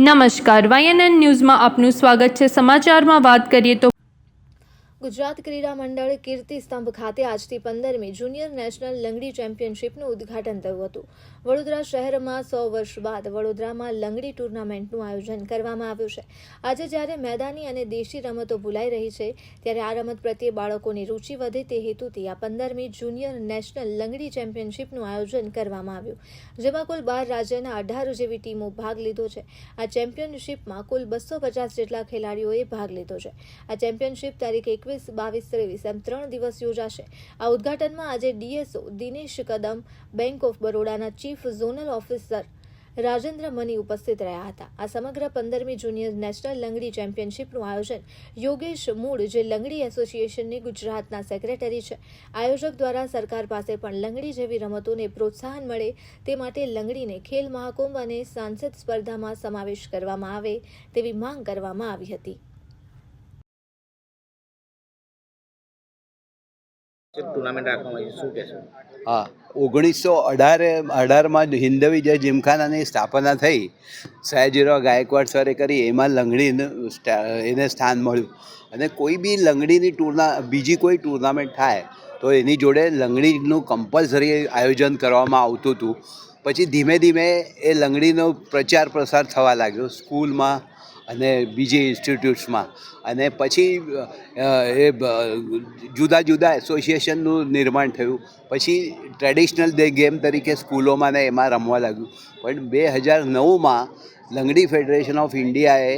નમસ્કાર વાયએનએન ન્યૂઝમાં આપનું સ્વાગત છે. સમાચારમાં વાત કરીએ તો ગુજરાત ક્રીડા મંડળ કીર્તિ સ્તંભ ખાતે આજથી પંદરમી જુનિયર નેશનલ લંગડી ચેમ્પિયનશિપનું ઉદ્ઘાટન થયું હતું. વડોદરા શહેરમાં સો વર્ષ બાદ વડોદરામાં લંગડી ટુર્નામેન્ટનું આયોજન કરવામાં આવ્યું છે. આજે જ્યારે મેદાની અને દેશી રમતો ભૂલાઈ રહી છે, ત્યારે આ રમત પ્રત્યે બાળકોની રુચિ વધે તે હેતુથી આ પંદરમી જુનિયર નેશનલ લંગડી ચેમ્પિયનશિપનું આયોજન કરવામાં આવ્યું. જેમાં કુલ બાર રાજ્યના અઢાર જેવી ટીમો ભાગ લીધો છે. આ ચેમ્પિયનશિપમાં કુલ બસો પચાસ જેટલા ખેલાડીઓએ ભાગ લીધો છે. આ ચેમ્પિયનશિપ તારીખ એકવીસ બાવીસ, ત્રેવીસ એમ ત્રણ દિવસ યોજાશે. આ ઉદઘાટનમાં આજે DSO Dinesh Kadam bank of બરોડાના chief zonal officer Rajendra Mani ઉપસ્થિત રહ્યા હતા. આ સમગ્ર પંદરમી જુનિયર નેશનલ લંગડી ચેમ્પિયનશિપનું આયોજન યોગેશ મૂળ, જે લંગડી એસોસિએશનની ગુજરાતના સેક્રેટરી છે, આયોજક દ્વારા સરકાર પાસે પણ લંગડી જેવી રમતોને પ્રોત્સાહન મળે તે માટે લંગડીને ખેલ મહાકુંભ અને સાંસદ સ્પર્ધામાં સમાવેશ કરવામાં આવે તેવી માંગ કરવામાં આવી હતી. ટુર્નામેન્ટ રાખવામાં આવી હા, ઓગણીસો અઢારે, અઢારમાં હિન્દવી જે જીમખાનાની સ્થાપના થઈ સયાજીરાવ ગાયકવાડ સરે કરી, એમાં લંગડીનું સ્ટા- એને સ્થાન મળ્યું. અને કોઈ બી લંગડીની ટુર્ના, બીજી કોઈ ટુર્નામેન્ટ થાય, તો એની જોડે લંગડીનું કમ્પલસરી આયોજન કરવામાં આવતું હતું. પછી ધીમે ધીમે એ લંગડીનો પ્રચાર પ્રસાર થવા લાગ્યો. સ્કૂલમાં અને બીજી ઇન્સ્ટિટ્યૂટ્સમાં અને પછી એ જુદા જુદા એસોસિએશનનું નિર્માણ થયું. પછી ટ્રેડિશનલ ડે ગેમ તરીકે સ્કૂલોમાં ને એમાં રમવા લાગ્યું. પણ બે હજાર નવમાં લંગડી ફેડરેશન ઓફ ઇન્ડિયાએ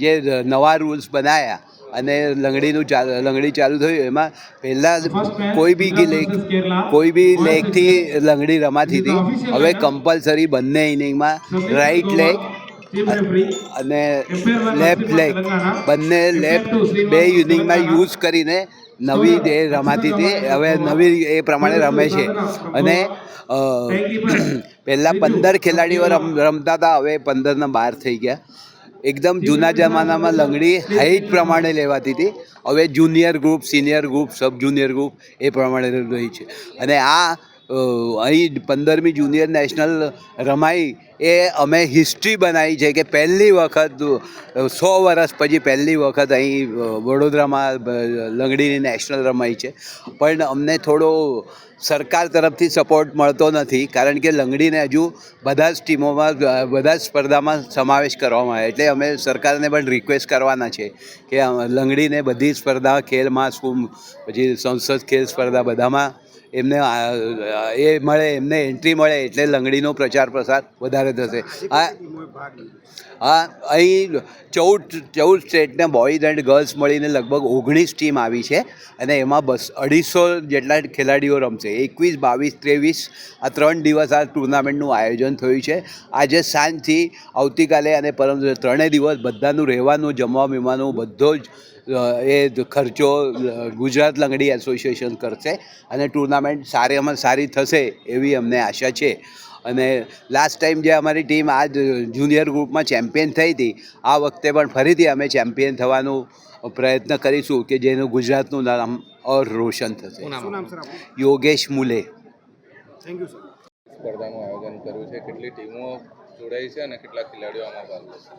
જે નવા રૂલ્સ બનાવ્યા અને લંગડીનું ચાલુ લંગડી ચાલુ થયું એમાં પહેલાં કોઈ બી લેક કોઈ બી લેગથી લંગડી રમાતી હતી. હવે કમ્પલસરી બંને ઇનિંગમાં રાઈટ લેગ અને લેફ્ટ લેગ બંને લેફ્ટ બે ઇનિંગમાં યુઝ કરીને નવી જે રમાતી હતી હવે નવી એ પ્રમાણે રમે છે. અને પહેલાં પંદર ખેલાડીઓ રમ રમતા હતા હવે પંદરના બાર થઈ ગયા. એકદમ જૂના જમાનામાં લંગડી હાઈટ પ્રમાણે લેવાતી હતી. હવે junior group senior group sub junior group એ પ્રમાણે રહી છે. અને આ અહીં પંદરમી જુનિયર નેશનલ રમાઈ. એ અમે હિસ્ટ્રી બનાવી છે કે પહેલી વખત સો વર્ષ પછી પહેલી વખત અહીં વડોદરામાં લંગડીની નેશનલ રમાઈ છે. પણ અમને થોડો સરકાર તરફથી સપોર્ટ મળતો નથી, કારણ કે લંગડીને હજુ બધા જ ટીમોમાં બધા જ સ્પર્ધામાં સમાવેશ કરવામાં આવે. એટલે અમે સરકારને પણ રિક્વેસ્ટ કરવાના છે કે લંગડીને બધી સ્પર્ધા ખેલ મહાકુંભ પછી સંસદ ખેલ સ્પર્ધા બધામાં એમને એ મળે, એમને એન્ટ્રી મળે એટલે લંગડીનો પ્રચાર પ્રસાર વધારે થશે. આ હા અહીં ચૌદ ચૌદ સ્ટેટના બોયઝ એન્ડ ગર્લ્સ મળીને લગભગ ઓગણીસ ટીમ આવી છે અને એમાં બસ અઢીસો જેટલા ખેલાડીઓ રમશે. એકવીસ, બાવીસ, ત્રેવીસ આ ત્રણ દિવસ આ ટુર્નામેન્ટનું આયોજન થયું છે. આજે સાંજથી આવતીકાલે અને પરમ ત્રણેય દિવસ બધાનું રહેવાનું જમવા બીમવાનું બધો જ એ ખર્ચો ગુજરાત લંગડી એસોસિએશન કરશે અને ટુર્નામેન્ટ સારામાં સારી થશે એવી અમને આશા છે. અને લાસ્ટ ટાઈમ જે અમારી ટીમ આ જુનિયર ગ્રુપમાં ચેમ્પિયન થઈ હતી આ વખતે પણ ફરીથી અમે ચેમ્પિયન થવાનું પ્રયત્ન કરીશું કે જેનું ગુજરાતનું નામ ઓર રોશન થશે. યોગેશ મુલે. થેન્ક યોગેશ મુલે સ્પર્ધાનું આયોજન કર્યું છે કેટલી ટીમો જોડાઈ છે અને કેટલા ખેલાડીઓ આમાં ભાગ લેશે?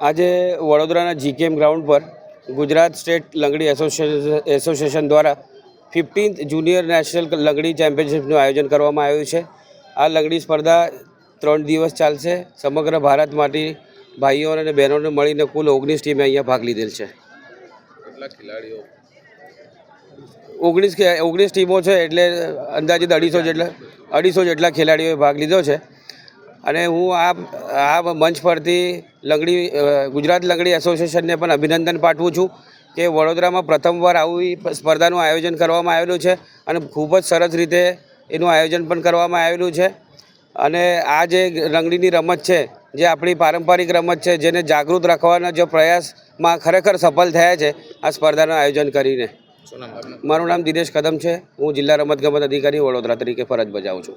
આજે વડોદરાના જીકેએમ ગ્રાઉન્ડ પર Gujarat state Langdi association association દ્વારા ફિફ્ટીન્થ જુનિયર નેશનલ લંગડી ચેમ્પિયનશિપનું આયોજન કરવામાં આવ્યું છે. આ લંગડી સ્પર્ધા ત્રણ દિવસ ચાલશે. સમગ્ર ભારતમાંથી ભાઈઓ અને બહેનોને મળીને કુલ ઓગણીસ ટીમે અહીંયા ભાગ લીધેલ છે. ઓગણીસ ઓગણીસ ટીમો છે એટલે અંદાજિત અઢીસો જેટલા અઢીસો જેટલા ખેલાડીઓએ ભાગ લીધો છે. અને હું આ આ મંચ પરથી લંગડી ગુજરાત લંગડી એસોસિએશનને પણ અભિનંદન પાઠવું છું કે વડોદરામાં પ્રથમવાર આવી સ્પર્ધાનું આયોજન કરવામાં આવેલું છે અને ખૂબ જ સરસ રીતે એનું આયોજન પણ કરવામાં આવેલું છે. અને આ જે લંગડીની રમત છે જે આપણી પારંપરિક રમત છે જેને જાગૃત રાખવાના જે પ્રયાસમાં ખરેખર સફળ થયા છે આ સ્પર્ધાનું આયોજન કરીને. મારું નામ દિનેશ કદમ છે. હું જિલ્લા રમતગમત અધિકારી વડોદરા તરીકે ફરજ બજાવું છું.